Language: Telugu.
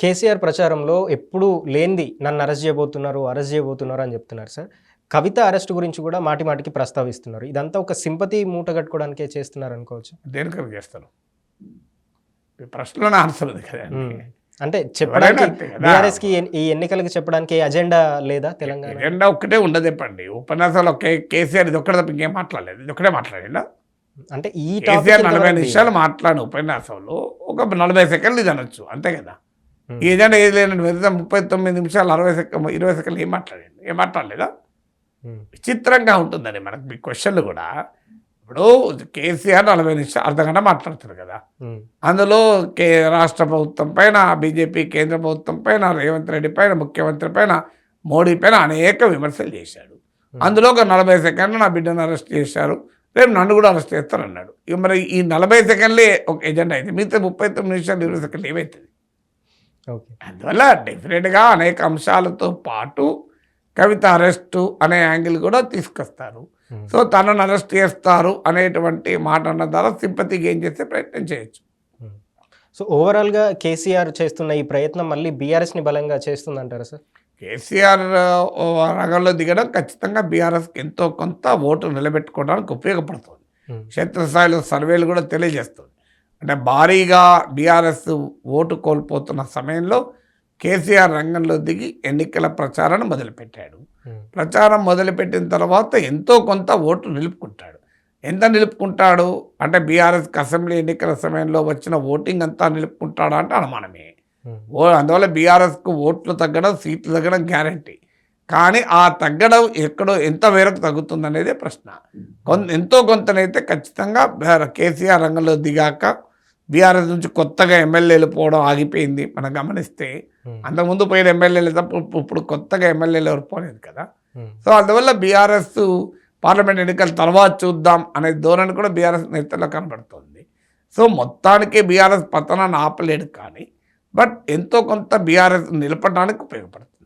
కేసీఆర్ ప్రచారంలో ఎప్పుడు లేనిది నన్ను అరెస్ట్ చేయబోతున్నారు అరెస్ట్ చేయబోతున్నారు అని చెప్తున్నారు సార్. కవిత అరెస్ట్ గురించి కూడా మాటి మాటికి ప్రస్తావిస్తున్నారు. ఇదంతా ఒక సింపతి మూట కట్టుకోవడానికే చేస్తున్నారు అనుకోవచ్చు. దేనికని చేస్తారు ఈ ప్రశ్నలోనే ఆన్సర్ కదా అంటే చెప్పడానికి ఈ ఎన్నికలకు చెప్పడానికి ఎజెండా లేదా తెలంగాణ? ఎజెండా ఒక్కటే ఉండదు చెప్పండి ఉపన్యాసాలు కే కేసీఆర్ ఇది ఒక్కటే తప్ప ఇంకేం మాట్లాడలేదు. ఇది ఒక్కటే మాట్లాడిందా? అంటే ఈ కేసీఆర్ నలభై నిమిషాలు మాట్లాడిన ఉపన్యాసంలో ఒక నలభై సెకండ్లు ఇది అనొచ్చు. అంతే కదా? Hmm. ఈ ఎజెండా ఏది లేనట్టు వెళ్తే ముప్పై తొమ్మిది నిమిషాలు అరవై సెకండ్ ఇరవై సెకండ్లు ఏం మాట్లాడండి? ఏం మాట్లాడలేదా? ఉమ్, విచిత్రంగా ఉంటుందండి మనకు మీ క్వశ్చన్లు కూడా. ఇప్పుడు కేసీఆర్ నలభై నిమిషాలు అర్ధ గంట మాట్లాడుతారు కదా. ఉమ్, అందులో కే రాష్ట్ర ప్రభుత్వం పైన బీజేపీ కేంద్ర ప్రభుత్వం పైన రేవంత్ రెడ్డి పైన ముఖ్యమంత్రి పైన మోడీ పైన అనేక విమర్శలు చేశాడు. అందులో ఒక నలభై సెకండ్లు నా బిడ్డను అరెస్ట్ చేశారు. రేపు నన్ను కూడా అరెస్ట్ చేస్తారన్నాడు. ఇక మరి ఈ నలభై సెకండ్లే ఒక ఎజెండా అయితే మిగతా ముప్పై తొమ్మిది నిమిషాలు ఇరవై సెకండ్లు ఏమవుతుంది ఓకే అందువల్ల డెఫినెట్గా అనేక అంశాలతో పాటు కవిత అరెస్టు అనే యాంగిల్ కూడా తీసుకొస్తారు. సో తనను అరెస్ట్ చేస్తారు అనేటువంటి మాట అన్న ద్వారా సింపతి గెయిన్ చేసే ప్రయత్నం చేయొచ్చు. సో ఓవరాల్గా కేసీఆర్ చేస్తున్న ఈ ప్రయత్నం మళ్ళీ బీఆర్ఎస్ని బలంగా చేస్తుందంటారా సార్? కేసీఆర్ రంగంలో దిగడం ఖచ్చితంగా బీఆర్ఎస్కి ఎంతో కొంత ఓటు నిలబెట్టుకోవడానికి ఉపయోగపడుతుంది. క్షేత్రస్థాయిలో సర్వేలు కూడా తెలియజేస్తుంది. అంటే భారీగా బీఆర్ఎస్ ఓటు కోల్పోతున్న సమయంలో కేసీఆర్ రంగంలో దిగి ఎన్నికల ప్రచారాన్ని మొదలుపెట్టాడు. ప్రచారం మొదలుపెట్టిన తర్వాత ఎంతో కొంత ఓటు నిలుపుకుంటాడు. ఎంత నిలుపుకుంటాడు? అంటే బీఆర్ఎస్కి అసెంబ్లీ ఎన్నికల సమయంలో వచ్చిన ఓటింగ్ అంతా నిలుపుకుంటాడా అంటే అనుమానమే. ఓ అందువల్ల బీఆర్ఎస్కు ఓట్లు తగ్గడం సీట్లు తగ్గడం గ్యారంటీ. కానీ ఆ తగ్గడం ఎక్కడో ఎంత మేరకు తగ్గుతుంది అనేది ప్రశ్న కొంత ఎంతో కొంతనైతే ఖచ్చితంగా కేసీఆర్ రంగంలో దిగాక బీఆర్ఎస్ నుంచి కొత్తగా ఎమ్మెల్యేలు పోవడం ఆగిపోయింది. మనం గమనిస్తే అంతకుముందు పోయిన ఎమ్మెల్యేలు తప్ప ఇప్పుడు- కొత్తగా ఎమ్మెల్యేలు ఎవరు పోలేదు కదా. సో అందువల్ల బీఆర్ఎస్ పార్లమెంట్ ఎన్నికల తర్వాత చూద్దాం అనే ధోరణి కూడా బీఆర్ఎస్ నేతల్లో కనబడుతుంది. సో మొత్తానికి బీఆర్ఎస్ పతనాన్ని ఆపలేడు కానీ బట్ ఎంతో కొంత బీఆర్ఎస్ నిలపడానికి ఉపయోగపడుతుంది.